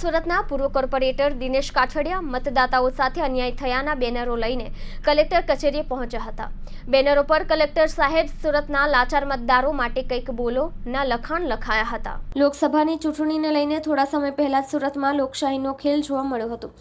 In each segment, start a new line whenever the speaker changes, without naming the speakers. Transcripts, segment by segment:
સુરતના પૂર્વ કોર્પોરેટર દિનેશ કાછડિયા મતદાતાઓ સાથે અન્યાય થયાના બેનરો લઈને કલેક્ટર કચેરીએ પહોંચ્યા હતા. બેનરો પર કલેક્ટર સાહેબ સુરતના લાચાર મતદારો માટે કંઈક બોલો, ના લખાણ લખાયા હતા. લોકસભાની ચૂંટણીને લઈને થોડા સમય પહેલા સુરતમાં લોકશાહીનો ખેલ જોવા મળ્યો હતો.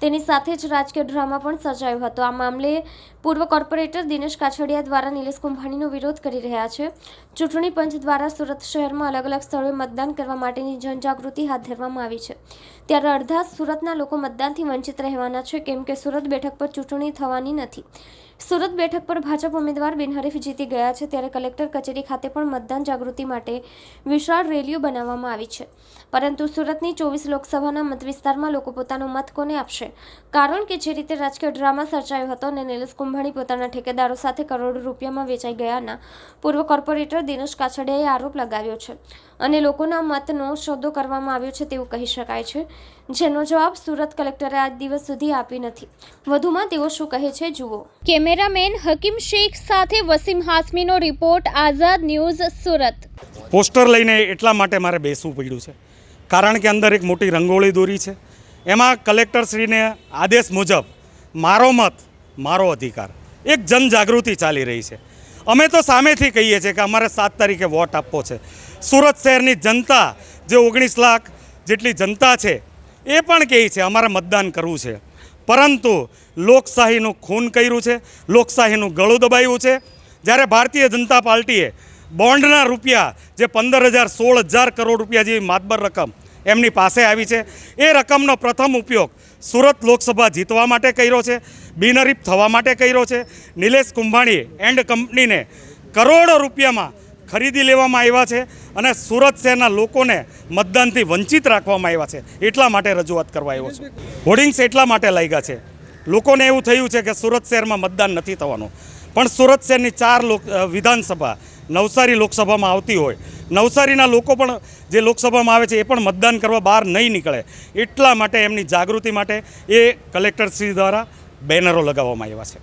તેની સાથે જ રાજકીય ડ્રામા પણ સર્જાયો હતો. આ મામલે પૂર્વ કોર્પોરેટર દિનેશ કાછડિયા દ્વારા નિલેશ કુંભાણીનો વિરોધ કરી રહ્યા છે. ચૂંટણી પંચ દ્વારા સુરત શહેરમાં અલગ અલગ સ્થળોએ મતદાન કરવા માટેની જનજાગૃતિ હાથ ધરવામાં આવી છે. ત્યારે અડધા સુરતના લોકો મતદાનથી વંચિત રહેવાના છે, કેમ કે સુરત બેઠક પર ચૂંટણી થવાની નથી. સુરત બેઠક પર ભાજપ ઉમેદવાર બિનહરીફ જીતી ગયા છે, ત્યારે કલેક્ટર કચેરી ખાતે પણ મતદાન જાગૃતિ માટે વિશાળ રેલીઓ બનાવવામાં આવી છે. પરંતુ સુરતની ચોવીસ લોકસભાના મતવિસ્તારમાં લોકો પોતાનો મત કોને આપશે? કારણ કે જે રીતે રાજકીય ડ્રામા સર્જાયો હતો અને નિલેશ કુંભાણી પોતાના ઠેકેદારો સાથે કરોડો રૂપિયામાં વેચાઈ ગયાના પૂર્વ કોર્પોરેટર દિનેશ કાછડિયાએ આરોપ લગાવ્યો છે. અને લોકોના મતનો સોદો કરવામાં આવ્યો છે તેવું કહી શકાય છે. જેનો જવાબ સુરત કલેક્ટરે આજ દિવસ સુધી આપી નથી. વધુમાં તેઓ શું કહે છે જુઓ. કેમેરામેન હકીમ શેખ સાથે Wasim હાસમીનો report Azad news Surat.
Poster લઈને એટલા માટે મારે બેસવું પડ્યું છે. કારણ કે અંદર એક મોટી રંગોળી દોરી છે. એમાં કલેક્ટરશ્રીને આદેશ મુજબ મારો મત, મારો અધિકાર. એક જનજાગૃતિ ચાલી રહી છે. અમે તો સામેથી કહીએ છીએ કે અમારે સાત તારીખે વોટ આપવો છે. સુરત શહેરની જનતા જે ઓગણીસ લાખ જેટલી જનતા છે, એ પણ કહે છે અમારે મતદાન કરવું છે. પરંતુ લોકશાહીનું ખૂન કર્યું છે, લોકશાહીનું ગળું દબાયું છે. જ્યારે ભારતીય જનતા પાર્ટીએ બોન્ડના રૂપિયા જે પંદર હજાર સોળ હજાર કરોડ રૂપિયા જેવી માતબર રકમ એમની પાસે આવી છે. એ રકમનો પ્રથમ ઉપયોગ સુરત લોકસભા જીતવા માટે કર્યો છે, બિનહરીફ થવા માટે કર્યો છે. નિલેશ કુંભાણીએ એન્ડ કંપનીને કરોડો રૂપિયામાં ખરીદી લેવામાં આવ્યા છે અને સુરત શહેરના લોકોને મતદાનથી વંચિત રાખવામાં આવ્યા છે. એટલા માટે રજૂઆત કરવા આવ્યો છું. હોર્ડિંગ્સ એટલા માટે લાગ્યા છે. લોકોને એવું થયું છે કે સુરત શહેરમાં મતદાન નથી થવાનું. પણ સુરત શહેરની ચાર લોક વિધાનસભા નવસારી લોકસભામાં આવતી હોય નવસારીના લોકો પણ જે લોકસભામાં આવે છે એ પણ મતદાન કરવા બહાર નહીં નીકળે. એટલા માટે એમની જાગૃતિ માટે એ કલેક્ટરશ્રી દ્વારા બેનરો લગાવવામાં આવ્યા છે.